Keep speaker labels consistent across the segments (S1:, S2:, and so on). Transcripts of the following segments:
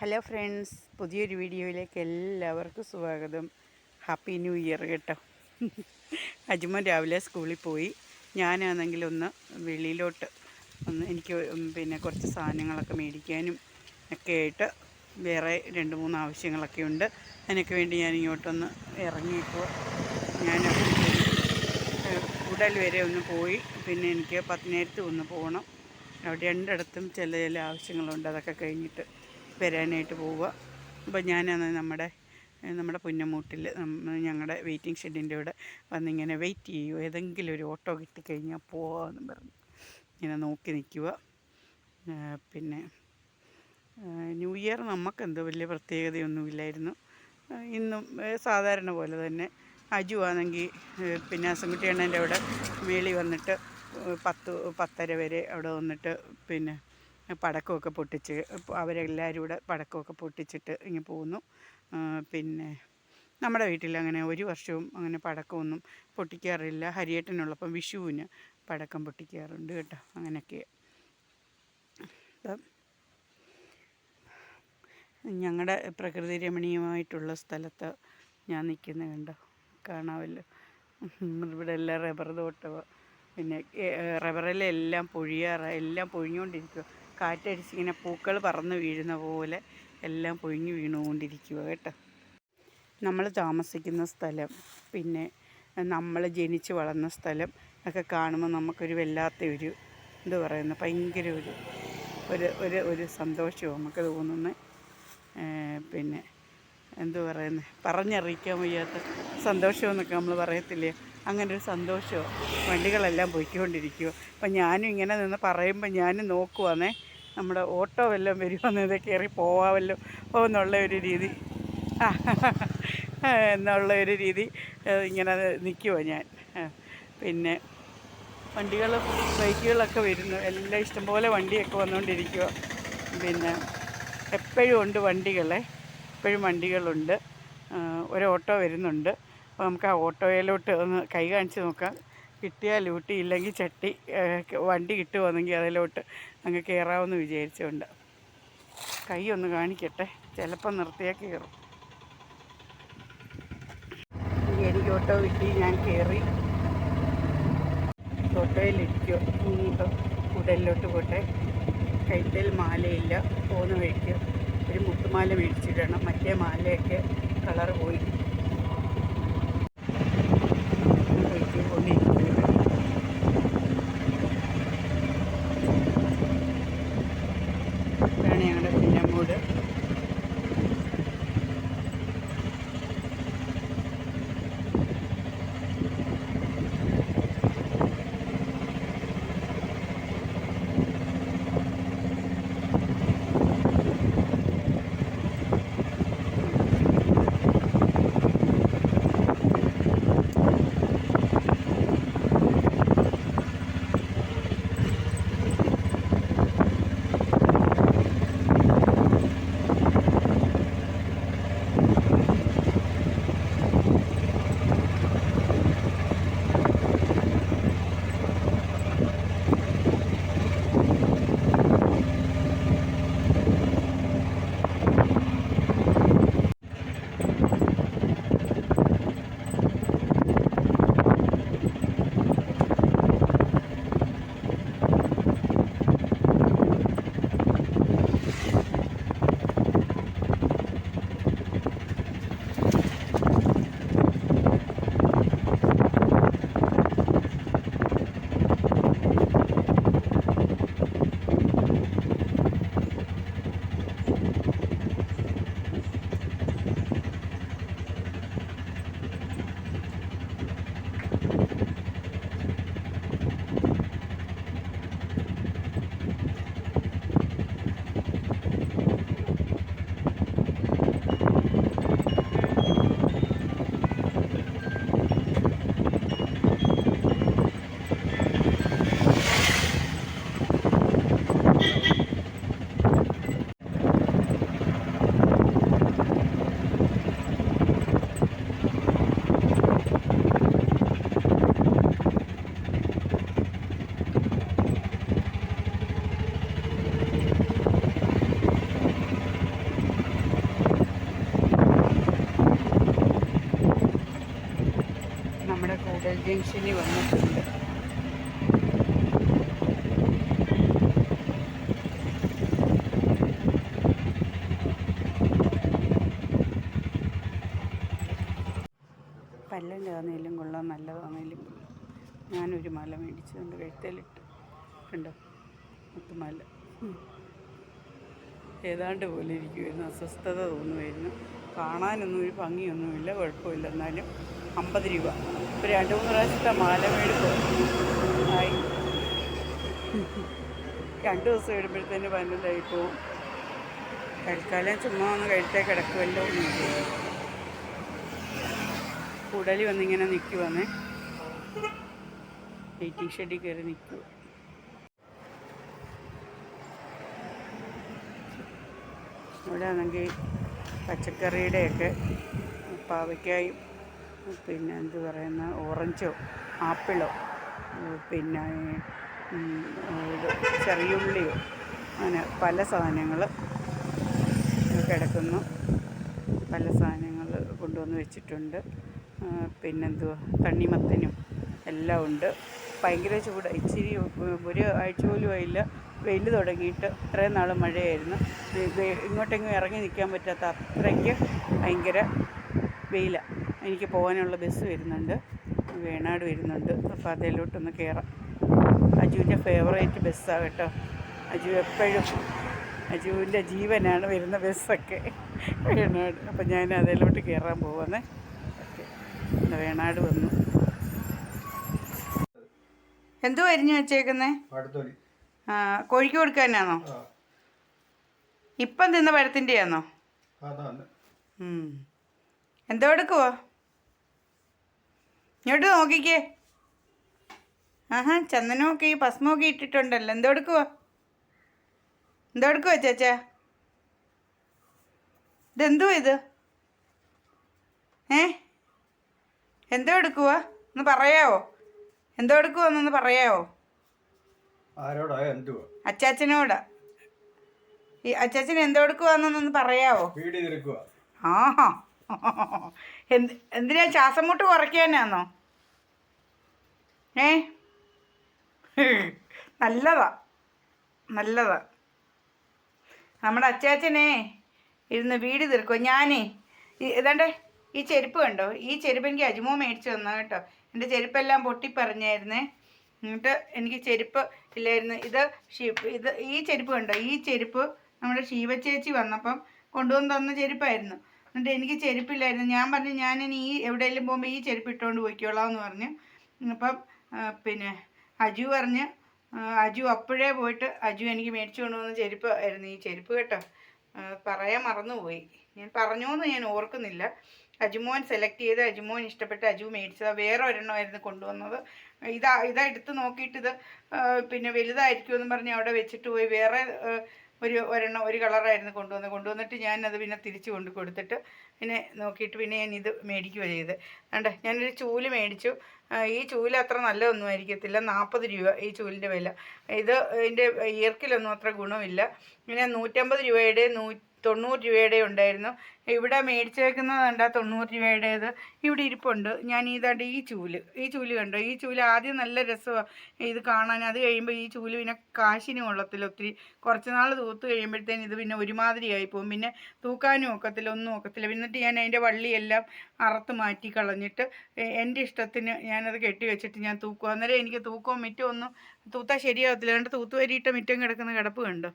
S1: Hello friends പുതിയൊരു വീഡിയോയിലേക്ക് എല്ലാവർക്കും സ്വാഗതം. ഹാപ്പി ന്യൂ ഇയർ കേട്ടോ. അജ്മൻ രാവിലെ സ്കൂളിൽ പോയി. ഞാനാണെങ്കിൽ ഒന്ന് വെളിയിലോട്ട് ഒന്ന് എനിക്ക് പിന്നെ കുറച്ച് സാധനങ്ങളൊക്കെ മേടിക്കാനും ഒക്കെ ആയിട്ട് വേറെ രണ്ട് മൂന്ന് ആവശ്യങ്ങളൊക്കെ ഉണ്ട്. അതിനൊക്കെ വേണ്ടി ഞാൻ ഇങ്ങോട്ടൊന്ന് ഇറങ്ങിയപ്പോൾ ഞാൻ ഉടൽ വരെ ഒന്ന് പോയി. പിന്നെ എനിക്ക് പത്തിനായിരത്തി ഒന്ന് പോകണം. അവിടെ രണ്ടിടത്തും ചില ചില ആവശ്യങ്ങളുണ്ട്. അതൊക്കെ കഴിഞ്ഞിട്ട് വരാനായിട്ട് പോവുക. അപ്പോൾ ഞാനാണ് നമ്മുടെ നമ്മുടെ പുന്നമൂട്ടിൽ ഞങ്ങളുടെ വെയിറ്റിംഗ് ഷെഡിന്റെ ഇവിടെ വന്നിങ്ങനെ വെയിറ്റ് ചെയ്യുമോ ഏതെങ്കിലും ഒരു ഓട്ടോ കിട്ടിക്കഴിഞ്ഞാൽ പോവാമെന്നും പറഞ്ഞു. ഇങ്ങനെ നോക്കി നിൽക്കുക. പിന്നെ ന്യൂ ഇയർ നമുക്കെന്തോ വലിയ പ്രത്യേകതയൊന്നുമില്ലായിരുന്നു. ഇന്നും സാധാരണ പോലെ തന്നെ അജു ആണെങ്കിൽ പിന്നെ അസംകുട്ടി അണ്ണന്റെ അവിടെ മേളി വന്നിട്ട് പത്ത് പത്തര വരെ അവിടെ വന്നിട്ട് പിന്നെ പടക്കമൊക്കെ പൊട്ടിച്ച് അവരെല്ലാവരും കൂടെ പടക്കമൊക്കെ പൊട്ടിച്ചിട്ട് ഇങ്ങനെ പോകുന്നു പിന്നെ നമ്മുടെ വീട്ടിൽ അങ്ങനെ ഒരു വർഷവും അങ്ങനെ പടക്കമൊന്നും പൊട്ടിക്കാറില്ല. ഹരിയേട്ടനുള്ളപ്പം വിഷുവിന് പടക്കം പൊട്ടിക്കാറുണ്ട് കേട്ടോ അങ്ങനെയൊക്കെ. ഞങ്ങളുടെ പ്രകൃതി രമണീയമായിട്ടുള്ള സ്ഥലത്ത് ഞാൻ നിൽക്കുന്നത് കണ്ടോ? കാണാമല്ലോ. ഇവിടെ എല്ലാം റബ്ബർ തോട്ടമോ പിന്നെ റബ്ബറിലെല്ലാം പൊഴിയാറ എല്ലാം പൊഴിഞ്ഞുകൊണ്ടിരിക്കുക കാറ്റടിച്ച് ഇങ്ങനെ പൂക്കൾ പറന്ന് വീഴുന്ന പോലെ എല്ലാം പൊഴിഞ്ഞു വീണുകൊണ്ടിരിക്കുക കേട്ടോ. നമ്മൾ താമസിക്കുന്ന സ്ഥലം പിന്നെ നമ്മൾ ജനിച്ച് വളർന്ന സ്ഥലം ഒക്കെ കാണുമ്പോൾ നമുക്കൊരു വല്ലാത്ത ഒരു എന്ത് പറയുന്ന ഭയങ്കര ഒരു ഒരു ഒരു ഒരു സന്തോഷവും നമുക്ക് തോന്നുന്നത് പിന്നെ എന്തു പറയുന്നത് പറഞ്ഞറിയിക്കാൻ വയ്യാത്ത സന്തോഷമെന്നൊക്കെ നമ്മൾ പറയത്തില്ലേ? അങ്ങനെ ഒരു സന്തോഷമോ? വണ്ടികളെല്ലാം പോയിക്കൊണ്ടിരിക്കുമോ അപ്പം ഞാനും ഇങ്ങനെ നിന്ന് പറയുമ്പോൾ ഞാനും നോക്കുവാന്നേ നമ്മുടെ ഓട്ടോ വല്ലതും വരുമെന്ന് ഇത് കയറി പോവാമല്ലോ എന്നുള്ള ഒരു രീതി. എന്നുള്ള ഒരു രീതി ഇങ്ങനെ നിൽക്കുമോ ഞാൻ. പിന്നെ വണ്ടികൾ ബൈക്കുകളൊക്കെ വരുന്നു. എല്ലാം ഇഷ്ടംപോലെ വണ്ടിയൊക്കെ വന്നുകൊണ്ടിരിക്കുക പിന്നെ എപ്പോഴും ഉണ്ട് വണ്ടികളെ. എപ്പോഴും വണ്ടികളുണ്ട്. ഒരു ഓട്ടോ വരുന്നുണ്ട്. അപ്പോൾ നമുക്ക് ആ ഓട്ടോയിലോട്ട് ഒന്ന് കൈ കാണിച്ച് നോക്കാം. കിട്ടിയാൽ ലൂട്ടി ഇല്ലെങ്കിൽ ചട്ടി വണ്ടി കിട്ടുവാണെങ്കിൽ അതിലോട്ട് അങ്ങ് കയറാമെന്ന് വിചാരിച്ചുകൊണ്ട് കൈ ഒന്ന് കാണിക്കട്ടെ ചിലപ്പോൾ നിർത്തിയാൽ കയറും എനിക്ക് ഓട്ടോ കിട്ടി ഞാൻ കയറി ഓട്ടോയിലിരിക്കും ഇനിയിപ്പോൾ ഉടലിലോട്ട് പോട്ടെ. കൈത്തിൽ മാലയില്ല പോകുന്ന വഴിക്ക് ഒരു മുത്തുമാല മേടിച്ചിടണം. മറ്റേ മാലയൊക്കെ കളർ പോയി വഴിക്ക് കൊണ്ടിരിക്കുകയാണ് ഇതാണ് ഞങ്ങളുടെ പിന്നമ്മൂട് പല്ലിന്റെ ആണെങ്കിലും കൊള്ളാം നല്ലതാണെങ്കിലും കൊള്ളാം. ഞാനൊരു മല മേടിച്ചു എന്റെ കഴുത്തേലിട്ട്. കണ്ടോ? മുത്തുമല ഏതാണ്ട് പോലെ ഇരിക്കുമായിരുന്നു അസ്വസ്ഥത തോന്നുമായിരുന്നു കാണാനൊന്നും ഒരു ഭംഗിയൊന്നുമില്ല. കുഴപ്പമില്ല. എന്നാലും അമ്പത് രൂപ. ഇപ്പോൾ രണ്ട് മൂന്ന് പ്രാവശ്യത്തെ മാല മേടിപ്പ് ആയി. രണ്ട് ദിവസം ഇടുമ്പോഴത്തേന് പന്നലായി പോവും തൽക്കാലം ചുമ്മാ ഒന്ന് കഴുത്തേ കിടക്കുമല്ലോ എന്ന്. കുടലി വന്നിങ്ങനെ നിൽക്കുവാന്നേ വെയിറ്റിംഗ് ഷെഡിൽ കയറി നിൽക്കുക ഇവിടെ ആണെങ്കിൽ പച്ചക്കറിയുടെയൊക്കെ പാവയ്ക്കായും പിന്നെ എന്ത് പറയുന്ന ഓറഞ്ചോ ആപ്പിളോ പിന്നെ ചെറിയ ചെറിയുള്ളിയോ അങ്ങനെ പല സാധനങ്ങൾ കിടക്കുന്നു. പല സാധനങ്ങൾ കൊണ്ടുവന്ന് വെച്ചിട്ടുണ്ട്. പിന്നെന്തുവാ? തണ്ണിമത്തനും എല്ലാം ഉണ്ട്. ഭയങ്കര ചൂട്. ഇച്ചിരി ഒരു ആഴ്ച പോലും ആയില്ല. വെയിൽ തുടങ്ങിയിട്ട് ഇത്രയും നാൾ മഴയായിരുന്നു. ഇങ്ങോട്ടെങ്ങും ഇറങ്ങി നിൽക്കാൻ പറ്റാത്ത അത്രയ്ക്ക് ഭയങ്കര വെയിലാണ് എനിക്ക് പോകാനുള്ള ബസ് വരുന്നുണ്ട്. വേണാട് വരുന്നുണ്ട്. അപ്പോൾ അതിലോട്ടൊന്ന് കയറാം. അജുവിന്റെ ഫേവറേറ്റ് ബസ്സാണ് കേട്ടോ. അജു എപ്പോഴും അജുവിന്റെ ജീവനാണ് വരുന്ന ബസ്സൊക്കെ. വേണാട്. അപ്പോൾ ഞാൻ അതിലോട്ട് കയറാൻ ഇന്ന് വേണാട് വന്നു. എന്തോ അരിഞ്ഞു വെച്ചേക്കുന്നേ? ആ കോഴിക്ക് കൊടുക്കാനാണോ? ഇപ്പം തിന്ന പഴത്തിന്റെ ആണോ എന്തോ എടുക്കുവോ? ഇങ്ങോട്ട് നോക്കിക്കേ. ആഹാ ചന്ദനമൊക്കെ ഈ ഭസ്മമൊക്കെ ഇട്ടിട്ടുണ്ടല്ലോ. എന്തോ എടുക്കുവോ? എന്തോ എടുക്കുവോ ചേച്ചാ? ഇതെന്തുവാ ഇത്? ഏ? എന്തോ എടുക്കുക ഒന്ന് പറയാവോ? എന്തോ എടുക്കുവോന്നൊന്ന് പറയാവോ?
S2: ആരോടാ? എന്തുവാ?
S1: അച്ചാച്ചനോടാ. ഈ അച്ചാച്ചൻ എന്തോ എടുക്കുവാന്നൊന്ന് പറയാവോ?
S2: വീടി നിൽക്കുക
S1: ആഹാ. എന്ത് എന്തിനാ ശ്വാസം മുട്ട് കുറയ്ക്കാനാന്നോ? ഏ? നല്ലതാ. നല്ലതാ. നമ്മുടെ അച്ചാച്ചനെ ഇരുന്ന് വീട് തീർക്കും ഞാനേ ഇതാണ്ടേ ഈ ചെരുപ്പ് കണ്ടോ? ഈ ചെരുപ്പ് എനിക്ക് അജിമോ മേടിച്ചു തന്നു കേട്ടോ. എന്റെ ചെരുപ്പെല്ലാം പൊട്ടിപ്പറഞ്ഞായിരുന്നേ. എന്നിട്ട് എനിക്ക് ചെരുപ്പ് ഇല്ലായിരുന്നു. ഇത് ഇത് ഈ ചെരുപ്പ് കണ്ടോ? ഈ ചെരുപ്പ് നമ്മുടെ ശിവചേച്ചി വന്നപ്പം കൊണ്ടുവന്ന് തന്ന ചെരുപ്പായിരുന്നു. എന്നിട്ട് എനിക്ക് ചെരുപ്പില്ലായിരുന്നു. ഞാൻ പറഞ്ഞു ഞാൻ ഇനി ഈ എവിടെയെങ്കിലും പോകുമ്പോൾ ഈ ചെരുപ്പ് ഇട്ടുകൊണ്ട് പോയിക്കോളാം എന്ന് പറഞ്ഞു. അപ്പം പിന്നെ അജു പറഞ്ഞ് അജു അപ്പോഴേ പോയിട്ട് അജു എനിക്ക് മേടിച്ചു കൊണ്ടുവന്ന ചെരുപ്പ് ആയിരുന്നു ഈ ചെരുപ്പ് കേട്ടോ. പറയാൻ മറന്നുപോയി. ഞാൻ പറഞ്ഞു എന്ന് ഞാൻ ഓർക്കുന്നില്ല. അജുമോൻ സെലക്ട് ചെയ്ത് അജുമോൻ ഇഷ്ടപ്പെട്ട് അജു മേടിച്ചത്. വേറെ ഒരെണ്ണമായിരുന്നു കൊണ്ടുവന്നത്. ഇതാ ഇതാ എടുത്ത് നോക്കിയിട്ട് ഇത് പിന്നെ വലുതായിരിക്കുമെന്ന് പറഞ്ഞ് അവിടെ വെച്ചിട്ട് പോയി. വേറെ ഒരു ഒരെണ്ണം ഒരു കളറായിരുന്നു കൊണ്ടുവന്നത്. കൊണ്ടുവന്നിട്ട് ഞാൻ അത് പിന്നെ തിരിച്ചു കൊണ്ട് കൊടുത്തിട്ട് പിന്നെ നോക്കിയിട്ട് പിന്നെ ഞാൻ ഇത് മേടിക്കുകയാണ് ചെയ്ത്. കണ്ടേ? ഞാനൊരു ചൂൽ മേടിച്ചു. ഈ ചൂൽ അത്ര നല്ലതൊന്നും ആയിരിക്കത്തില്ല. നാൽപ്പത് രൂപ ഈ ചൂലിന്റെ വില. ഇത് ഇതിന്റെ ഇയർക്കിലൊന്നും അത്ര ഗുണമില്ല. പിന്നെ നൂറ്റമ്പത് രൂപയുടെ നൂ തൊണ്ണൂറ് രൂപയുടെ ഉണ്ടായിരുന്നു. ഇവിടെ മേടിച്ചേക്കുന്നത് കണ്ട തൊണ്ണൂറ് രൂപയുടേത്. ഇവിടെ ഇരിപ്പുണ്ട്. ഞാൻ ഇതാണ്ട് ഈ ചൂൽ ഈ ചൂൽ കണ്ടോ? ഈ ചൂൽ ആദ്യം നല്ല രസമാണ് ഇത് കാണാൻ. അത് കഴിയുമ്പോൾ ഈ ചൂൽ പിന്നെ കാശിനും കൊള്ളത്തില്ല. ഒത്തിരി കുറച്ച് നാൾ തൂത്ത് കഴിയുമ്പോഴത്തേന് ഇത് പിന്നെ ഒരുമാതിരി പോകും. പിന്നെ തൂക്കാനും ഒക്കത്തില്ല ഒന്നും ഒക്കത്തില്ല. എന്നിട്ട് ഞാൻ അതിന്റെ വള്ളിയെല്ലാം അറുത്ത് മാറ്റി കളഞ്ഞിട്ട് എന്റെ ഇഷ്ടത്തിന് ഞാനത് കെട്ടി വെച്ചിട്ട് ഞാൻ തൂക്കും അന്നേരം എനിക്ക് തൂക്കവും മിറ്റവും ഒന്നും തൂത്താൽ ശരിയാവത്തില്ല. കണ്ട് തൂത്ത് വരിയിട്ട് മിറ്റം കിടക്കുന്ന കിടപ്പ് കണ്ടോ?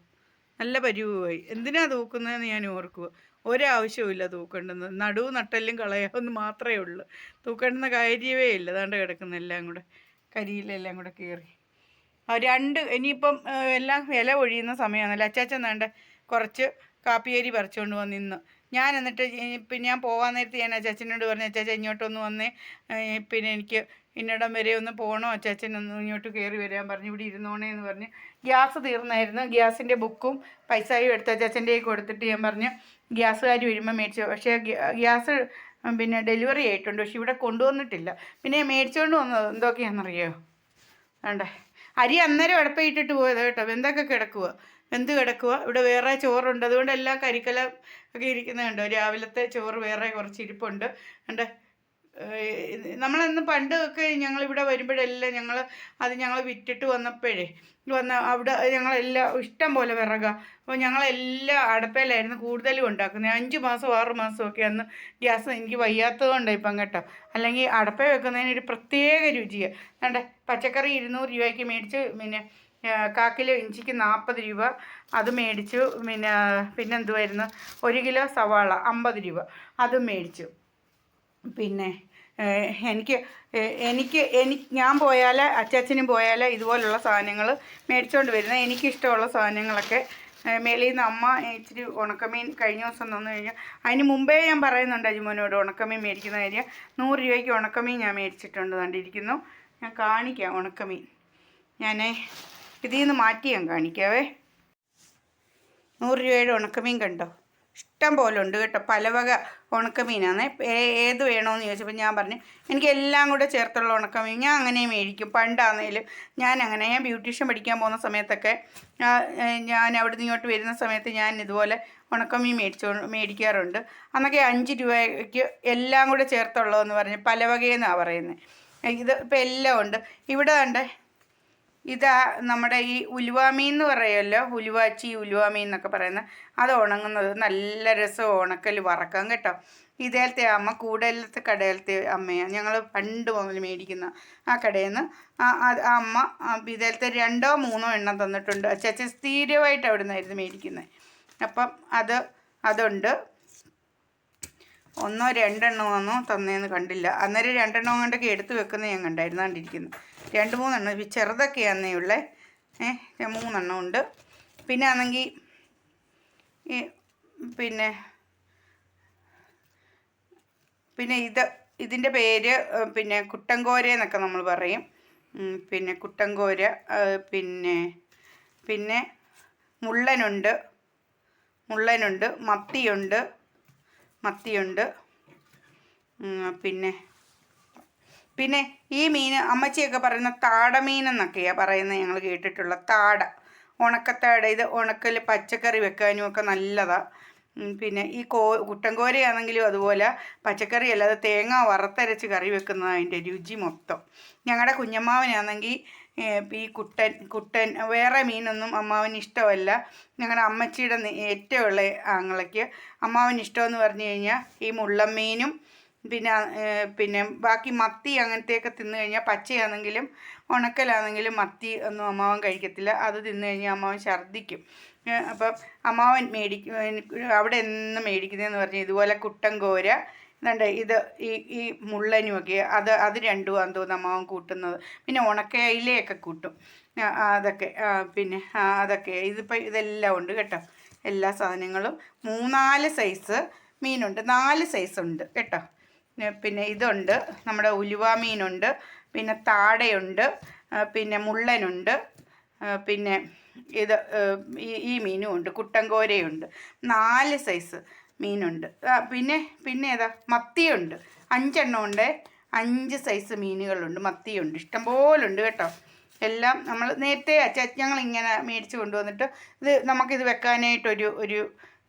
S1: നല്ല പരിവുമായി എന്തിനാ തൂക്കുന്നതെന്ന് ഞാൻ ഓർക്കുക ഒരാവശ്യവുമില്ല തൂക്കേണ്ടുന്നത് നടുവ് നട്ടെല്ലും കളയാമെന്ന് മാത്രമേ ഉള്ളൂ. തൂക്കേണ്ടുന്ന കാര്യമേ ഇല്ല. അതാണ്ട് കിടക്കുന്ന എല്ലാം കൂടെ. കരിയിലെല്ലാം കൂടെ കയറി ആ രണ്ട് ഇനിയിപ്പം എല്ലാം ഇല ഒഴിയുന്ന സമയമാണല്ലോ അച്ചാച്ചൻ വേണ്ട കുറച്ച് കാപ്പിയേരി പറിച്ചുകൊണ്ട് വന്ന് ഇന്ന് ഞാൻ എന്നിട്ട് പിന്നെ ഞാൻ പോകാൻ നേരത്ത് ഞാൻ അച്ചാച്ചനോട് പറഞ്ഞു അച്ചാച്ച ഇങ്ങോട്ടൊന്ന് വന്നേ. പിന്നെ എനിക്ക് ഇന്നിടം വരെ ഒന്ന് പോകണോ അച്ചാച്ചൻ ഒന്ന് ഇങ്ങോട്ട് കയറി വരാൻ പറഞ്ഞു. ഇവിടെ ഇരുന്നോണേ എന്ന് പറഞ്ഞ്. ഗ്യാസ് തീർന്നായിരുന്നു. ഗ്യാസിന്റെ ബുക്കും പൈസയും എടുത്ത് അച്ചാച്ചന്റെ കൊടുത്തിട്ട് ഞാൻ പറഞ്ഞു ഗ്യാസുകാർ വരുമ്പോൾ മേടിച്ചു. പക്ഷേ ഗ്യാസ് പിന്നെ ഡെലിവറി ആയിട്ടുണ്ട്. പക്ഷെ ഇവിടെ കൊണ്ടുവന്നിട്ടില്ല. പിന്നെ മേടിച്ചുകൊണ്ട് വന്നത് എന്തൊക്കെയാണെന്നറിയോ? വേണ്ടേ? അരി അന്നേരം അടപ്പയിട്ടിട്ട് പോയത് കേട്ടോ. എന്തൊക്കെ കിടക്കുക വെന്ത് കിടക്കുക ഇവിടെ വേറെ ചോറുണ്ട്. അതുകൊണ്ട് എല്ലാം കരിക്കല ഒക്കെ ഇരിക്കുന്നതുണ്ടോ രാവിലത്തെ ചോറ് വേറെ കുറച്ച് ഇരിപ്പുണ്ട്. ഏഹ് നമ്മളന്ന് പണ്ടൊക്കെ ഞങ്ങൾ ഇവിടെ വരുമ്പോഴെല്ലാം ഞങ്ങൾ അത് ഞങ്ങൾ വിറ്റിട്ട് വന്നപ്പോഴേ വന്ന അവിടെ ഞങ്ങളെല്ലാം ഇഷ്ടം പോലെ വിറക. അപ്പോൾ ഞങ്ങളെല്ലാം അടപ്പയിലായിരുന്നു കൂടുതലും ഉണ്ടാക്കുന്നത്. അഞ്ച് മാസം ആറ് ഒക്കെ അന്ന് ഗ്യാസ് എനിക്ക് വയ്യാത്തത് കൊണ്ടാണ് ഇപ്പം കേട്ടോ. അല്ലെങ്കിൽ അടപ്പ വെക്കുന്നതിന് ഒരു പ്രത്യേക രുചിയാണ് കണ്ടേ? പച്ചക്കറി ഇരുന്നൂറ് രൂപയ്ക്ക് മേടിച്ച് പിന്നെ കാ ഇഞ്ചിക്ക് നാൽപ്പത് രൂപ അത് മേടിച്ചു. പിന്നെ പിന്നെ എന്തുവായിരുന്നു ഒരു കിലോ സവാള അമ്പത് രൂപ അതും മേടിച്ചു. പിന്നെ എനിക്ക് എനിക്ക് എനിക്ക് ഞാൻ പോയാൽ അച്ചാച്ചനും പോയാൽ ഇതുപോലുള്ള സാധനങ്ങൾ മേടിച്ചുകൊണ്ട് വരുന്നത് എനിക്കിഷ്ടമുള്ള സാധനങ്ങളൊക്കെ മേളിൽ നിന്ന് അമ്മ ഇച്ചിരി ഉണക്കമീൻ കഴിഞ്ഞ ദിവസം തന്നു കഴിഞ്ഞാൽ അതിന് മുമ്പേ ഞാൻ പറയുന്നുണ്ട് അജിമോനോട് ഉണക്കമീൻ മേടിക്കുന്ന കാര്യം. നൂറ് രൂപയ്ക്ക് ഉണക്കമീൻ ഞാൻ മേടിച്ചിട്ടുണ്ട് കണ്ടിരിക്കുന്നു. ഞാൻ കാണിക്കാം ഉണക്കമീൻ. ഞാൻ ഇതിൽ നിന്ന് മാറ്റി ഞാൻ കാണിക്കാവേ. നൂറ് രൂപയുടെ ഉണക്കമീൻ കണ്ടോ? ഇഷ്ടം പോലെ ഉണ്ട് കേട്ടോ. പല വക ഉണക്കമീനാണ് ഏത് വേണമെന്ന് ചോദിച്ചപ്പോൾ ഞാൻ പറഞ്ഞു എനിക്ക് എല്ലാം കൂടെ ചേർത്തുള്ള ഉണക്കമീൻ ഞാൻ അങ്ങനെ മേടിക്കും. പണ്ടാണെങ്കിലും ഞാൻ അങ്ങനെ ഞാൻ ബ്യൂട്ടീഷ്യൻ പഠിക്കാൻ പോകുന്ന സമയത്തൊക്കെ ഞാൻ അവിടെ ഇങ്ങോട്ട് വരുന്ന സമയത്ത് ഞാൻ ഇതുപോലെ ഉണക്കമീൻ മേടിച്ചു മേടിക്കാറുണ്ട്. അന്നൊക്കെ അഞ്ച് രൂപയ്ക്ക് എല്ലാം കൂടെ ചേർത്തുള്ളതെന്ന് പറഞ്ഞ് പല വകയെന്നാണ് പറയുന്നത് ഇത് ഇപ്പം എല്ലാം ഉണ്ട്. ഇവിടെ കണ്ടേ ഇതാ നമ്മുടെ ഈ ഉലുവാമീൻ എന്ന് പറയുമല്ലോ ഉലുവാച്ചി ഉലുവാമീൻ എന്നൊക്കെ പറയുന്ന അത് ഉണങ്ങുന്നത് നല്ല രസം ഉണക്കൽ വറക്കാം കേട്ടോ. ഇതേലത്തെ അമ്മ കൂടുതലത്തെ കടയിലത്തെ അമ്മയാണ് ഞങ്ങൾ പണ്ട് മുതൽ മേടിക്കുന്ന ആ കടയിൽ നിന്ന് ആ അമ്മ ഇതേലത്തെ രണ്ടോ മൂന്നോ എണ്ണം തന്നിട്ടുണ്ട്. ചേച്ചി സ്ഥിരമായിട്ട് അവിടെ നിന്നായിരുന്നു മേടിക്കുന്നത് അപ്പം അത് അതുണ്ട്. ഒന്നോ രണ്ടെണ്ണോ ഒന്നോ തന്നേന്ന് കണ്ടില്ല. അന്നേരം രണ്ടെണ്ണം കൊണ്ടൊക്കെ എടുത്ത് വെക്കുന്നത് ഞാൻ കണ്ടായിരുന്നു. കണ്ടിരിക്കുന്നു. രണ്ട് മൂന്നെണ്ണം. ഇപ്പം ചെറുതൊക്കെയാന്നേ ഉള്ളേ. ഏഹ് മൂന്നെണ്ണം ഉണ്ട്. പിന്നെ ആണെങ്കിൽ പിന്നെ പിന്നെ ഇത് ഇതിന്റെ പേര് പിന്നെ കുട്ടൻകോര എന്നൊക്കെ നമ്മൾ പറയും. പിന്നെ കുട്ടൻകോര പിന്നെ പിന്നെ മുള്ളനുണ്ട്. മുള്ളനുണ്ട്. മത്തിയുണ്ട്. മത്തിയുണ്ട്. പിന്നെ പിന്നെ ഈ മീൻ അമ്മച്ചിയൊക്കെ പറയുന്ന താടമീൻ എന്നൊക്കെയാണ് പറയുന്നത് ഞങ്ങൾ കേട്ടിട്ടുള്ള താട ഉണക്കത്താട. ഇത് ഉണക്കൽ പച്ചക്കറി വെക്കാനും ഒക്കെ നല്ലതാണ് പിന്നെ ഈ കോ കുട്ടൻകോരയാണെങ്കിലും അതുപോലെ പച്ചക്കറി അല്ലാതെ തേങ്ങ വറുത്തരച്ച് കറി വെക്കുന്നതാണ് അതിന്റെ രുചി മൊത്തം. ഞങ്ങളുടെ കുഞ്ഞമ്മാവനാണെങ്കിൽ ഈ കുട്ടൻ കുട്ടൻ. വേറെ മീനൊന്നും അമ്മാവന് ഇഷ്ടമല്ല. ഞങ്ങളുടെ അമ്മച്ചിയുടെ ഏറ്റവും ആങ്ങളയ്ക്ക് അമ്മാവന് ഇഷ്ടമെന്ന് പറഞ്ഞു കഴിഞ്ഞാൽ ഈ മുള്ളം മീനും പിന്നെ പിന്നെ ബാക്കി മത്തി അങ്ങനത്തെയൊക്കെ തിന്നു കഴിഞ്ഞാൽ പച്ചയാണെങ്കിലും ഉണക്കലാണെങ്കിലും മത്തി ഒന്നും അമ്മാവൻ കഴിക്കത്തില്ല. അത് തിന്നു കഴിഞ്ഞാൽ അമ്മാവൻ ഛർദ്ദിക്കും. അപ്പം അമ്മാവൻ മേടിക്കും അവിടെ എന്നും മേടിക്കുന്നതെന്ന് പറഞ്ഞാൽ ഇതുപോലെ കുട്ടൻ കോര ഇതുണ്ട് ഇത് ഈ ഈ മുള്ളനുമൊക്കെ അത് അത് രണ്ടും തോന്നുന്നു അമ്മാവൻ കൂട്ടുന്നത്. പിന്നെ ഉണക്കയിലയൊക്കെ കൂട്ടും. അതൊക്കെ പിന്നെ അതൊക്കെ. ഇതിപ്പോൾ ഇതെല്ലാം ഉണ്ട് കേട്ടോ. എല്ലാ സാധനങ്ങളും. മൂന്നാൽ സൈസ് മീനുണ്ട്. നാല് സൈസ് ഉണ്ട് കേട്ടോ. പിന്നെ ഇതുണ്ട്. നമ്മുടെ ഉലുവ മീനുണ്ട്. പിന്നെ താടയുണ്ട്. പിന്നെ മുള്ളനുണ്ട്. പിന്നെ ഇത് ഈ മീനും ഉണ്ട് കുട്ടൻകോരയുണ്ട്. നാല് സൈസ് മീനുണ്ട്. പിന്നെ പിന്നെ ഏതാ? മത്തിയുണ്ട്. അഞ്ചെണ്ണം ഉണ്ട് അഞ്ച് സൈസ് മീനുകളുണ്ട്. മത്തിയുണ്ട്. ഇഷ്ടംപോലെ ഉണ്ട് കേട്ടോ. എല്ലാം നമ്മൾ നേരത്തെ ഞങ്ങൾ ഇങ്ങനെ മേടിച്ച് കൊണ്ടുവന്നിട്ട് ഇത് നമുക്കിത് വെക്കാനായിട്ടൊരു ഒരു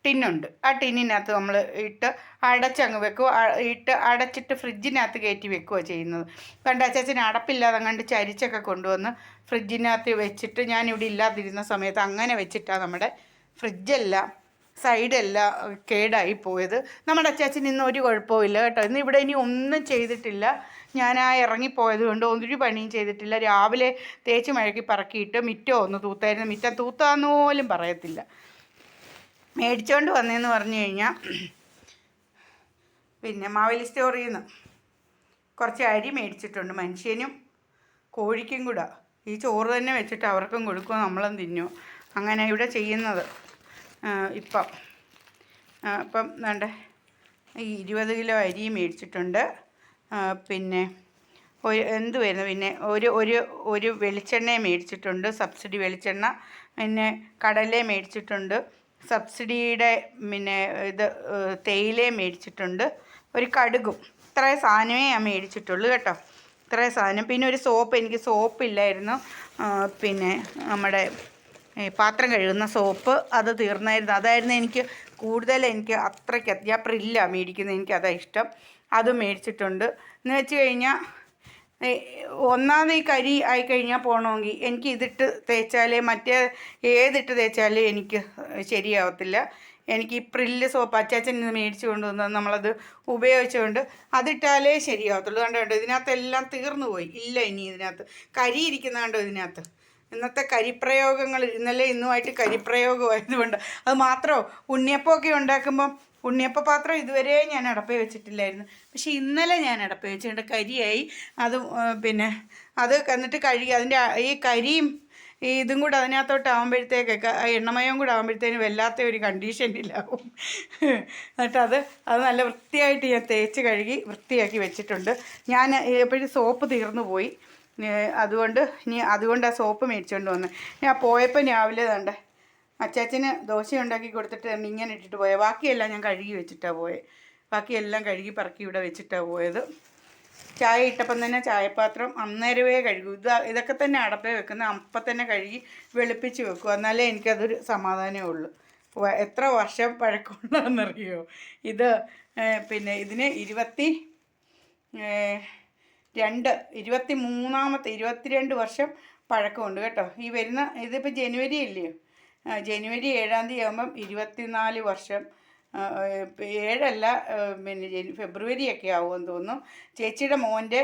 S1: ടിന്നുണ്ട്. ആ ടിന്നിനകത്ത് നമ്മൾ ഇട്ട് അടച്ചങ്ങ് വെക്കുക. ഇട്ട് അടച്ചിട്ട് ഫ്രിഡ്ജിനകത്ത് കയറ്റി വെക്കുക ചെയ്യുന്നത്. പണ്ട് അച്ചാച്ചന് അടപ്പില്ലാതെ കണ്ട് ചരിച്ചൊക്കെ കൊണ്ടുവന്ന് ഫ്രിഡ്ജിനകത്ത് വെച്ചിട്ട് ഞാനിവിടെ ഇല്ലാതിരുന്ന സമയത്ത് അങ്ങനെ വെച്ചിട്ടാണ് നമ്മുടെ ഫ്രിഡ്ജെല്ലാം സൈഡെല്ലാം കേടായി പോയത്. നമ്മുടെ അച്ചാച്ചൻ ഇന്ന് ഒരു കുഴപ്പമില്ല കേട്ടോ. ഇന്ന് ഇവിടെ ഇനി ഒന്നും ചെയ്തിട്ടില്ല. ഞാൻ ആ ഇറങ്ങിപ്പോയത് കൊണ്ട് ഒരു പണിയും ചെയ്തിട്ടില്ല. രാവിലെ തേച്ച് മഴക്കി പറക്കിയിട്ട് മിറ്റോ ഒന്ന് തൂത്തായിരുന്നു. മിറ്റം തൂത്താന്ന് പോലും പറയത്തില്ല. മേടിച്ചോണ്ട് വന്നതെന്ന് പറഞ്ഞു കഴിഞ്ഞാൽ പിന്നെ മാവേലി സ്റ്റോറിൽ നിന്ന് കുറച്ച് അരി മേടിച്ചിട്ടുണ്ട് മനുഷ്യനും കോഴിക്കും കൂടെ. ഈ ചോറ് തന്നെ വെച്ചിട്ട് അവർക്കും കൊടുക്കുക നമ്മളും തിന്നു. അങ്ങനെ ഇവിടെ ചെയ്യുന്നത്. ഇപ്പം. അപ്പം വേണ്ട ഈ ഇരുപത് കിലോ അരി മേടിച്ചിട്ടുണ്ട്. പിന്നെ ഒരു എന്ത് വരുന്നു? പിന്നെ ഒരു ഒരു ഒരു വെളിച്ചെണ്ണ മേടിച്ചിട്ടുണ്ട്. സബ്സിഡി വെളിച്ചെണ്ണ. പിന്നെ കടല മേടിച്ചിട്ടുണ്ട്. സബ്സിഡിയുടെ പിന്നെ ഇത് തേയില മേടിച്ചിട്ടുണ്ട്. ഒരു കടുകും. ഇത്രയും സാധനമേ ഞാൻ മേടിച്ചിട്ടുള്ളൂ കേട്ടോ. ഇത്രയും സാധനം. പിന്നെ ഒരു സോപ്പ്. എനിക്ക് സോപ്പ് ഇല്ലായിരുന്നു. പിന്നെ നമ്മുടെ പാത്രം കഴുകുന്ന സോപ്പ് അത് തീർന്നായിരുന്നു. അതായിരുന്നു എനിക്ക് കൂടുതൽ എനിക്ക് അത്രയ്ക്ക് അത്യാപ്രില്ല മേടിക്കുന്ന മേടിക്കുന്നത് എനിക്ക് അതാ ഇഷ്ടം. അത് മേടിച്ചിട്ടുണ്ട്. എന്ന് വെച്ച് കഴിഞ്ഞാൽ ഒന്നാമത് ഈ കരി ആയിക്കഴിഞ്ഞാൽ പോകണമെങ്കിൽ എനിക്ക് ഇതിട്ട് തേച്ചാലേ മറ്റേ ഏതിട്ട് തേച്ചാലേ എനിക്ക് ശരിയാവത്തില്ല. എനിക്ക് ഈ പ്രില്ല് സോപ്പ് അച്ചാച്ചൻ നിന്ന് മേടിച്ചു കൊണ്ടുവന്ന് നമ്മളത് ഉപയോഗിച്ചുകൊണ്ട് അതിട്ടാലേ ശരിയാവത്തുള്ളൂ. കണ്ടോ കണ്ടോ ഇതിനകത്തെല്ലാം തീർന്നു പോയി ഇല്ല ഇനി ഇതിനകത്ത്. കരി ഇരിക്കുന്ന കണ്ടോ ഇതിനകത്ത്? ഇന്നത്തെ കരിപ്രയോഗങ്ങൾ ഇന്നലെ ഇന്നുമായിട്ട് കരിപ്രയോഗമായതുകൊണ്ട്. അത് മാത്രമോ ഉണ്ണിയപ്പമൊക്കെ ഉണ്ടാക്കുമ്പം ഉണ്ണിയപ്പ പാത്രം ഇതുവരെ ഞാൻ അടപ്പേ വെച്ചിട്ടില്ലായിരുന്നു. പക്ഷെ ഇന്നലെ ഞാൻ അടപ്പേ വെച്ചിട്ടുണ്ട്. കരിയായി. അത് പിന്നെ അത് എന്നിട്ട് കഴുകി അതിന്റെ ഈ കരിയും ഈ ഇതും കൂടെ അതിനകത്തോട്ട് ആകുമ്പോഴത്തേക്കൊക്കെ എണ്ണമയം കൂടെ ആകുമ്പോഴത്തേനും വല്ലാത്ത ഒരു കണ്ടീഷനിലാവും. എന്നിട്ട് അത് അത് നല്ല വൃത്തിയായിട്ട് ഞാൻ തേച്ച് കഴുകി വൃത്തിയാക്കി വെച്ചിട്ടുണ്ട്. ഞാൻ എപ്പോഴും സോപ്പ് തീർന്നു പോയി അതുകൊണ്ട് ഇനി അതുകൊണ്ട് ആ സോപ്പ് മേടിച്ചുകൊണ്ട് വന്നു. ഞാൻ പോയപ്പോൾ രാവിലെ തണ്ട അച്ചാച്ചന് ദോശ ഉണ്ടാക്കി കൊടുത്തിട്ട് തന്നെ ഇങ്ങനെ ഇട്ടിട്ട് പോയത് ബാക്കിയെല്ലാം ഞാൻ കഴുകി വെച്ചിട്ടാണ് പോയത് ബാക്കിയെല്ലാം കഴുകി പറക്കി ഇവിടെ വെച്ചിട്ടാണ് പോയത്. ചായ ഇട്ടപ്പം തന്നെ ചായപാത്രം അന്നേരമേ കഴുകും. ഇത് ഇതൊക്കെ തന്നെ അടപ്പേ വെക്കുന്ന അപ്പം തന്നെ കഴുകി വെളുപ്പിച്ച് വെക്കും എന്നാലേ എനിക്കതൊരു സമാധാനമേ ഉള്ളൂ. എത്ര വർഷം പഴക്കമുള്ളതെന്നറിയോ ഇത് പിന്നെ ഇതിന് ഇരുപത്തി രണ്ട് ഇരുപത്തി മൂന്നാമത്തെ ഇരുപത്തിരണ്ട് വർഷം പഴക്കമുണ്ട് കേട്ടോ. ഈ വരുന്ന ഇതിപ്പോൾ ജനുവരി അല്ലയോ ജനുവരി ഏഴാം തീയതി ആകുമ്പം ഇരുപത്തിനാല് വർഷം. ഏഴല്ല പിന്നെ ജനു ഫെബ്രുവരി ഒക്കെ ആവുമെന്ന് തോന്നുന്നു. ചേച്ചിയുടെ മോന്റെ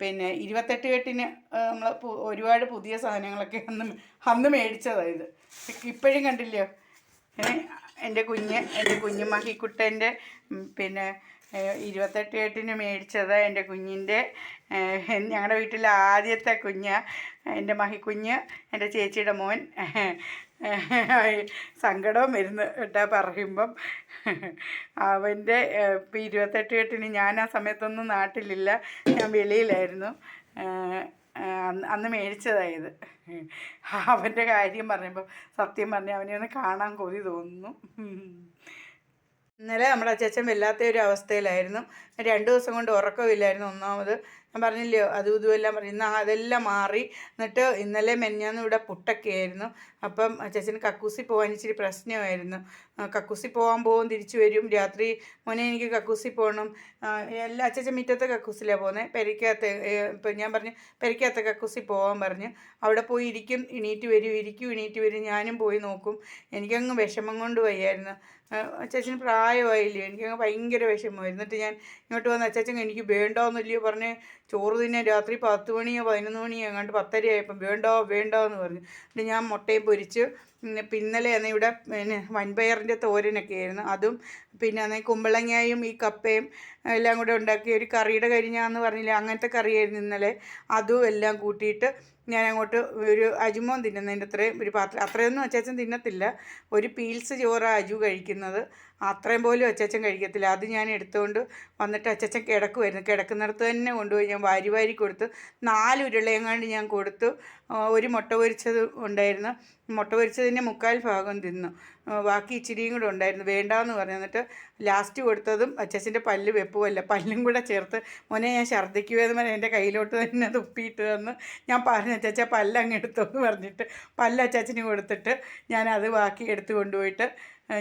S1: പിന്നെ ഇരുപത്തെട്ട് കെട്ടിന് നമ്മൾ ഒരുപാട് പുതിയ സാധനങ്ങളൊക്കെ അന്ന് അന്ന് മേടിച്ചതാണ് ഇത്. ഇപ്പോഴും കണ്ടില്ലയോ? എന്റെ കുഞ്ഞ് എന്റെ കുഞ്ഞുമാക്കിക്കുട്ടന്റെ പിന്നെ ഇരുപത്തെട്ട് എട്ടിന് മേടിച്ചത് എന്റെ കുഞ്ഞിന്റെ ഞങ്ങളുടെ വീട്ടിലെ ആദ്യത്തെ കുഞ്ഞ് എന്റെ മഹിക്കുഞ്ഞ് എന്റെ ചേച്ചിയുടെ മോൻ. സങ്കടവും വരുന്നു കേട്ടാ പറയുമ്പം. അവന്റെ ഇപ്പം ഇരുപത്തെട്ട് എട്ടിന് ഞാൻ ആ സമയത്തൊന്നും നാട്ടിലില്ല. ഞാൻ വെളിയിലായിരുന്നു. അന്ന് മേടിച്ചതായത് അവന്റെ കാര്യം പറയുമ്പോൾ സത്യം പറഞ്ഞാൽ അവനെ ഒന്ന് കാണാൻ കൊതി തോന്നുന്നു. ഇന്നലെ നമ്മുടെ അച്ചാച്ചൻ വല്ലാത്ത ഒരു അവസ്ഥയിലായിരുന്നു. രണ്ട് ദിവസം കൊണ്ട് ഉറക്കമില്ലായിരുന്നു ഒന്നാമത്. ഞാൻ പറഞ്ഞില്ലയോ അതും ഇതും എല്ലാം പറഞ്ഞു. ഇന്ന് അതെല്ലാം മാറി. എന്നിട്ട് ഇന്നലെ മെഞ്ഞാന്ന് ഇവിടെ പുട്ടൊക്കെ ആയിരുന്നു അപ്പം അച്ചാച്ചന് കക്കൂസി പോകാൻ ഇച്ചിരി പ്രശ്നമായിരുന്നു. കക്കൂസി പോകാൻ പോകും തിരിച്ചു വരും. രാത്രി മോനെ എനിക്ക് കക്കൂസി പോകണം എല്ലാ അച്ചാച്ചൻ മുറ്റത്തെ കക്കൂസിലാണ് പോകുന്നത് പെരയ്ക്കകത്ത് ഇപ്പം ഞാൻ പറഞ്ഞു പെരയ്ക്കകത്ത് കക്കൂസി പോകാൻ പറഞ്ഞു. അവിടെ പോയി ഇരിക്കും എണീറ്റ് വരും ഇരിക്കും എണീറ്റ് വരും. ഞാനും പോയി നോക്കും. എനിക്കങ്ങ് വിഷമം കൊണ്ട് വയ്യായിരുന്നു. അച്ചാച്ചന് പ്രായമായില്ലേ? എനിക്കങ്ങ് ഭയങ്കര വിഷമമായിരുന്നു എന്നിട്ട് ഞാൻ ഇങ്ങോട്ട് വന്ന് അച്ചാച്ചൻ എനിക്ക് വേണ്ടാവുന്നില്ലയോ പറഞ്ഞ് ചോറ് തിന്നെ രാത്രി പത്ത് മണിയോ പതിനൊന്ന് മണിയോ അങ്ങോട്ട് പത്തര ആയപ്പം വേണ്ടോ വേണ്ടോ എന്ന് പറഞ്ഞു. എന്നിട്ട് ഞാൻ മുട്ടയും പൊരിച്ച്. പിന്നലെ അന്ന് ഇവിടെ പിന്നെ വൻപയറിന്റെ തോരനൊക്കെ ആയിരുന്നു. അതും പിന്നെ അന്ന് കുമ്പളങ്ങയും ഈ കപ്പയും എല്ലാം കൂടെ ഉണ്ടാക്കി ഒരു കറിയുടെ കരിഞ്ഞാന്ന് പറഞ്ഞില്ല അങ്ങനത്തെ കറിയായിരുന്നു ഇന്നലെ. അതും എല്ലാം കൂട്ടിയിട്ട് ഞാൻ അങ്ങോട്ട് ഒരു അജുമോൻ തിന്നുന്നതിന്റെ അത്രയും ഒരു പാത്രം. അത്രയൊന്നും അച്ചാച്ചൻ തിന്നത്തില്ല. ഒരു പീൽസ് ചോറ അജു കഴിക്കുന്നത്. അത്രയും പോലും അച്ചാച്ചൻ കഴിക്കത്തില്ല. അത് ഞാൻ എടുത്തുകൊണ്ട് വന്നിട്ട് അച്ചാച്ചൻ കിടക്കുമായിരുന്നു കിടക്കുന്നിടത്ത് തന്നെ കൊണ്ടുപോയി ഞാൻ വാരി വാരി കൊടുത്ത് നാല് ഉരുളയെങ്ങാണ്ട് ഞാൻ കൊടുത്തു ഒരു മുട്ട പൊരിച്ചത് ഉണ്ടായിരുന്നു. മുട്ട പൊരിച്ചതിന്റെ മുക്കാൽ ഭാഗം തിന്നു. ബാക്കി ഇച്ചിരിയും കൂടെ ഉണ്ടായിരുന്നു. വേണ്ടാന്ന് പറഞ്ഞു. എന്നിട്ട് ലാസ്റ്റ് കൊടുത്തതും അച്ചച്ചന്റെ പല്ല് വെപ്പുമല്ല. പല്ലും കൂടെ ചേർത്ത് മോനെ ഞാൻ ഛർദ്ദിക്കുമെന്ന് പറഞ്ഞാൽ എന്റെ കയ്യിലോട്ട് തന്നെ തുപ്പിയിട്ട് തന്ന് ഞാൻ പറഞ്ഞു അച്ചച്ച പല്ല് അങ്ങ് എടുത്തോന്ന് പറഞ്ഞിട്ട് പല്ല് അച്ചാച്ചന് കൊടുത്തിട്ട് ഞാൻ അത് ബാക്കി എടുത്തു കൊണ്ടുപോയിട്ട്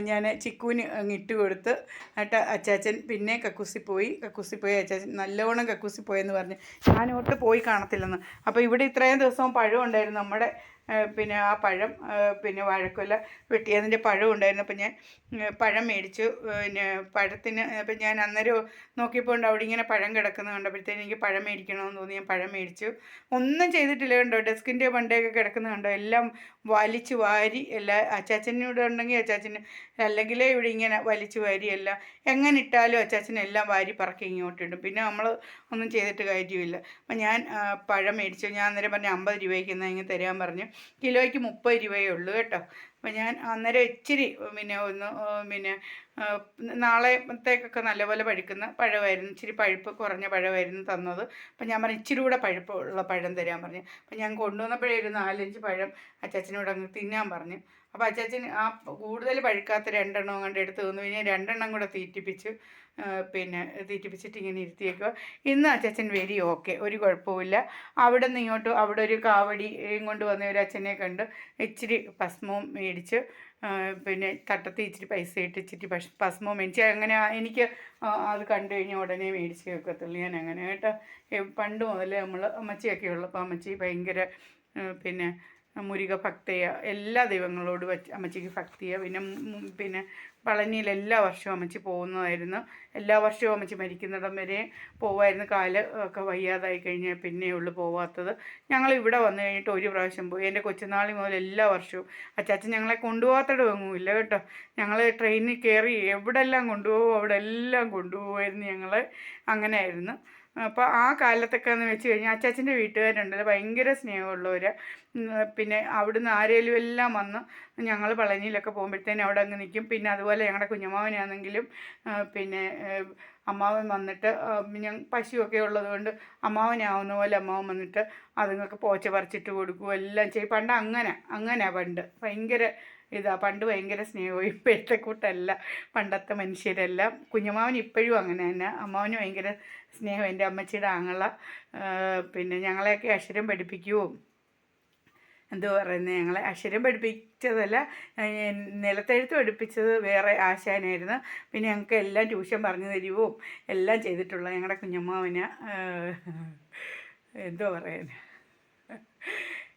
S1: ഞാൻ ചിക്കുവിന് അങ്ങ് ഇട്ട് കൊടുത്ത് എന്നിട്ട് അച്ചാച്ചൻ പിന്നെ കക്കൂസി പോയി. കക്കൂസി പോയി അച്ചാച്ചൻ നല്ലവണ്ണം കക്കൂസി പോയെന്ന് പറഞ്ഞ്. ഞാനോട്ട് പോയി കാണത്തില്ലെന്ന്. അപ്പോൾ ഇവിടെ ഇത്രയും ദിവസവും പഴം ഉണ്ടായിരുന്നു. നമ്മുടെ പിന്നെ ആ പഴം പിന്നെ വെട്ടി. വെട്ടിയതിന്റെ പഴം ഉണ്ടായിരുന്നു. അപ്പം ഞാൻ പഴം മേടിച്ചു. പിന്നെ പഴത്തിന് അപ്പം ഞാൻ അന്നേരം നോക്കിയപ്പോൾ അവിടെ ഇങ്ങനെ പഴം കിടക്കുന്നത് കണ്ടപ്പോഴത്തേന് എനിക്ക് പഴം മേടിക്കണമെന്ന് തോന്നി. ഞാൻ പഴം മേടിച്ചു. ഒന്നും ചെയ്തിട്ടില്ല കണ്ടോ? ഡെസ്കിന്റെ പണ്ടേയൊക്കെ കിടക്കുന്നത് കണ്ടോ? എല്ലാം വലിച്ചു വാരി എല്ലാ അച്ചാച്ചനോട് ഉണ്ടെങ്കിൽ അച്ചാച്ചന് അല്ലെങ്കിൽ ഇവിടെ ഇങ്ങനെ വലിച്ചു വാരി എല്ലാം എങ്ങനെ ഇട്ടാലും അച്ചാച്ചൻ എല്ലാം വാരി പറക്കി ഇങ്ങോട്ടിടും പിന്നെ നമ്മൾ ഒന്നും ചെയ്തിട്ട് കാര്യമില്ല. അപ്പം ഞാൻ പഴം മേടിച്ചു. ഞാൻ അന്നേരം പറഞ്ഞു അമ്പത് രൂപയ്ക്ക് എന്നാൽ ഇങ്ങനെ തരാൻ പറഞ്ഞു. കിലോയ്ക്ക് മുപ്പത് രൂപയേ ഉള്ളൂ കേട്ടോ. അപ്പം ഞാൻ അന്നേരം ഇച്ചിരി പിന്നെ ഒന്ന് പിന്നെ നാളത്തേക്കൊക്കെ നല്ലപോലെ പഴുക്കുന്ന പഴമായിരുന്നു. ഇച്ചിരി പഴുപ്പ് കുറഞ്ഞ പഴമായിരുന്നു തന്നത്. അപ്പം ഞാൻ പറഞ്ഞു ഇച്ചിരി കൂടെ പഴുപ്പുള്ള പഴം തരാൻ പറഞ്ഞു. അപ്പം ഞാൻ കൊണ്ടുവന്നപ്പോഴേ ഒരു നാലഞ്ച് പഴം അച്ചാച്ചനോട് അങ്ങ് തിന്നാൻ പറഞ്ഞു. അപ്പോൾ അച്ചാച്ചൻ ആ കൂടുതൽ പഴുക്കാത്ത രണ്ടെണ്ണം അങ്ങോട്ട് എടുത്ത് തന്നു. പിന്നെ രണ്ടെണ്ണം കൂടെ തീറ്റിപ്പിച്ച്. പിന്നെ തീറ്റിപ്പിച്ചിട്ട് ഇങ്ങനെ ഇരുത്തിയേക്കുക ഇന്ന് അച്ചച്ചൻ വെരി ഓക്കെ ഒരു കുഴപ്പമില്ല അവിടെ നിന്ന് ഇങ്ങോട്ട് അവിടെ ഒരു കാവടി കൊണ്ട് വന്ന ഒരു അച്ഛനെ കണ്ട് ഇച്ചിരി ഭസ്മവും മേടിച്ച് പിന്നെ തട്ടത്തിൽ ഇച്ചിരി പൈസ ഇട്ട് ഇച്ചിരി പശ് ഭസ്മവും മേടിച്ച്. അങ്ങനെ എനിക്ക് അത് കണ്ടു കഴിഞ്ഞാൽ ഉടനെ മേടിച്ച് വെക്കത്തുള്ളൂ ഞാൻ അങ്ങനെ കേട്ടോ. പണ്ട് മുതലേ നമ്മൾ അമ്മച്ചിയൊക്കെ ഉള്ളപ്പോൾ അമ്മച്ചി ഭയങ്കര പിന്നെ മുരുക ഭക്തയ എല്ലാ ദൈവങ്ങളോട് അമ്മച്ചിക്ക് ഭക്തിയ പിന്നെ പിന്നെ പളനിയിൽ എല്ലാ വർഷവും അമ്മച്ചി പോകുന്നതായിരുന്നു. എല്ലാ വർഷവും അമ്മച്ചി മരിക്കുന്നിടം വരെ പോവായിരുന്നു. കാൽ ഒക്കെ വയ്യാതായി കഴിഞ്ഞാൽ പിന്നെ ഉള്ളു പോവാത്തത്. ഞങ്ങൾ ഇവിടെ വന്നു കഴിഞ്ഞിട്ട് ഒരു പ്രാവശ്യം പോയി. എന്റെ കൊച്ചുനാളി മുതൽ എല്ലാ വർഷവും അച്ചാച്ചൻ ഞങ്ങളെ കൊണ്ടുപോകാത്തടമൊന്നുമില്ല കേട്ടോ. ഞങ്ങൾ ട്രെയിനിൽ കയറി എവിടെല്ലാം കൊണ്ടുപോകും അവിടെ എല്ലാം കൊണ്ടുപോകുമായിരുന്നു ഞങ്ങൾ. അങ്ങനെയായിരുന്നു. അപ്പോൾ ആ കാലത്തൊക്കെ എന്ന് വെച്ച് കഴിഞ്ഞാൽ അച്ചാച്ചന്റെ വീട്ടുകാരുണ്ടല്ലോ ഭയങ്കര സ്നേഹമുള്ളവർ പിന്നെ അവിടുന്ന് ആരേലും എല്ലാം വന്ന് ഞങ്ങൾ പളനിയിലൊക്കെ പോകുമ്പോഴത്തേനും അവിടെ അങ്ങ് നിൽക്കും പിന്നെ അതുപോലെ ഞങ്ങളുടെ കുഞ്ഞമ്മാവനാണെങ്കിലും പിന്നെ അമ്മാവൻ വന്നിട്ട് ഞാൻ പശുവൊക്കെ ഉള്ളതുകൊണ്ട് അമ്മാവനാവുന്ന പോലെ അമ്മാവൻ വന്നിട്ട് അതുങ്ങൾക്ക് പോച്ച പറിച്ചിട്ട് കൊടുക്കുകയും എല്ലാം ചെയ്യും. പണ്ട് അങ്ങനെ അങ്ങനെ പണ്ട്. ഭയങ്കര ഇതാ പണ്ട് ഭയങ്കര സ്നേഹവും ഇപ്പോഴത്തെ കൂട്ടല്ല. പണ്ടത്തെ മനുഷ്യരെല്ലാം. കുഞ്ഞമ്മാവൻ ഇപ്പോഴും അങ്ങനെ തന്നെ. അമ്മാവന് ഭയങ്കര സ്നേഹം. എന്റെ അമ്മച്ചിയുടെ ആങ്ങള പിന്നെ ഞങ്ങളെയൊക്കെ അക്ഷരം പഠിപ്പിക്കുകയും എന്തോ പറയുന്നത് ഞങ്ങളെ അക്ഷരം പഠിപ്പിച്ചതല്ല നിലത്തെഴുത്ത് പഠിപ്പിച്ചത് വേറെ ആശാനായിരുന്നു. പിന്നെ ഞങ്ങൾക്ക് എല്ലാം ട്യൂഷൻ പറഞ്ഞു തരുവോ? എല്ലാം ചെയ്തിട്ടുള്ള ഞങ്ങളുടെ കുഞ്ഞമ്മാവന്. എന്തോ പറയാൻ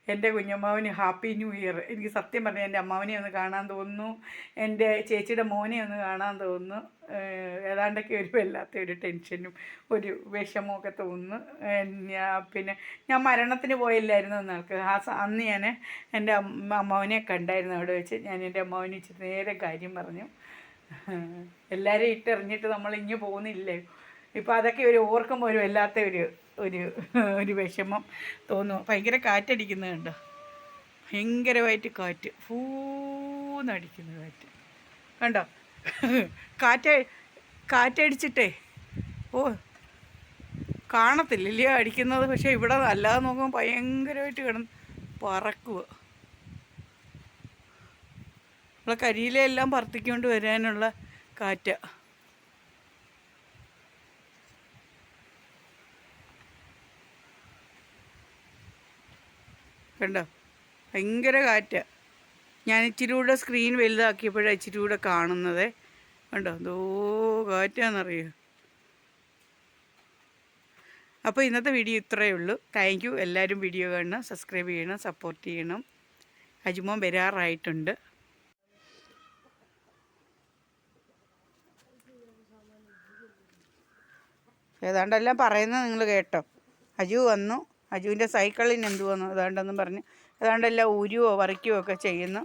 S1: എന്റെ കുഞ്ഞമ്മാവന് ഹാപ്പി ന്യൂ ഇയർ. എനിക്ക് സത്യം പറഞ്ഞാൽ എന്റെ അമ്മാവനെ ഒന്ന് കാണാൻ തോന്നുന്നു. എന്റെ ചേച്ചിയുടെ മോനെ ഒന്ന് കാണാൻ തോന്നുന്നു. ഏതാണ്ടൊക്കെ ഒരു വല്ലാത്ത ഒരു ടെൻഷനും ഒരു വിഷമമൊക്കെ തോന്നുന്നു. പിന്നെ ഞാൻ മരണത്തിന് പോയില്ലായിരുന്നു എന്നാൾക്ക് ആ അന്ന് ഞാൻ എന്റെ അമ്മ അമ്മാവനെ കണ്ടായിരുന്നു അവിടെ വെച്ച്. ഞാൻ എന്റെ അമ്മാവനെ ഇച്ചിരി നേരെ കാര്യം പറഞ്ഞു. എല്ലാവരെയും ഇട്ടെറിഞ്ഞിട്ട് നമ്മൾ ഇങ്ങ് പോകുന്നില്ലേ? ഇപ്പോൾ അതൊക്കെ ഒരു ഓർക്കുമ്പോൾ ഒരു വല്ലാത്ത ഒരു ഒരു ഒരു വിഷമം തോന്നും ഭയങ്കര കാറ്റടിക്കുന്നുണ്ട് ഭയങ്കരമായിട്ട് കാറ്റ്. ഫൂന്നടിക്കുന്നു കാറ്റ്. കണ്ടോ? കാറ്റ കാറ്റടിച്ചിട്ടേ. ഓ കാണത്തില്ലല്ലേ അടിക്കുന്നത്? പക്ഷേ ഇവിടെ അല്ലാതെ നോക്കുമ്പോൾ ഭയങ്കരമായിട്ട് കിടന്ന് പറക്കുക. നമ്മളെ കരിയിലെല്ലാം പറത്തിക്കൊണ്ട് വരാനുള്ള കാറ്റാ. കണ്ടോ? ഭയങ്കര കാറ്റാ. ഞാൻ ഇച്ചിരി കൂടെ സ്ക്രീൻ വലുതാക്കിയപ്പോഴാണ് ഇച്ചിരി കൂടെ കാണുന്നത്. കണ്ടോ? എന്തോ കാറ്റാന്നറിയോ? അപ്പോൾ ഇന്നത്തെ വീഡിയോ ഇത്രയേ ഉള്ളൂ. താങ്ക് യു എല്ലാവരും വീഡിയോ കാണണം സബ്സ്ക്രൈബ് ചെയ്യണം സപ്പോർട്ട് ചെയ്യണം. അജുമോൻ വരാറായിട്ടുണ്ട്. ഏതാണ്ടെല്ലാം പറയുന്നത് നിങ്ങൾ കേട്ടോ. അജു വന്നു. അജുവിന്റെ സൈക്കിളിന് എന്തു വന്നു ഏതാണ്ടെന്നും പറഞ്ഞ് ഏതാണ്ടെല്ലാം ഉരുവോ വറിക്കുകയോ ഒക്കെ ചെയ്യുന്നു.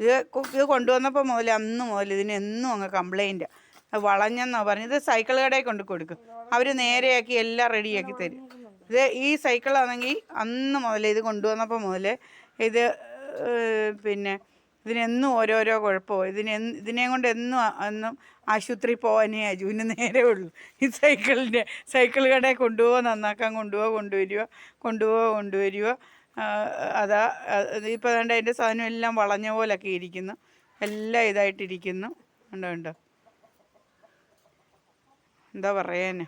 S1: ഇത് ഇത് കൊണ്ടുവന്നപ്പോൾ മുതൽ അന്ന് മുതൽ ഇതിന് എന്നും അങ്ങ് കംപ്ലൈന്റ് വളഞ്ഞെന്നോ പറഞ്ഞു ഇത് സൈക്കിൾ കടയിൽ കൊണ്ട് കൊടുക്കും. അവർ നേരെയാക്കി എല്ലാം റെഡിയാക്കി തരും. ഇത് ഈ സൈക്കിളാണെങ്കിൽ അന്ന് മുതൽ ഇത് കൊണ്ടുവന്നപ്പോൾ മുതൽ ഇത് പിന്നെ ഇതിനെന്നും ഓരോരോ കുഴപ്പമോ. ഇതിന് ഇതിനെ കൊണ്ട് എന്നും എന്നും ആശുപത്രി പോകാനേ അജുവിന് നേരെ ഉള്ളൂ. ഈ സൈക്കിളിന്റെ സൈക്കിൾ കടയിൽ കൊണ്ടുപോകുക നന്നാക്കാൻ കൊണ്ടുപോകുക കൊണ്ടുവരിക കൊണ്ടുപോകുക കൊണ്ടുവരിക അതാ ഇപ്പോൾ വേണ്ട അതിന്റെ സാധനം എല്ലാം വളഞ്ഞ പോലൊക്കെ ഇരിക്കുന്നു. എല്ലാം ഇതായിട്ടിരിക്കുന്നു. ഉണ്ടോ ഉണ്ടോ എന്താ പറയാന്?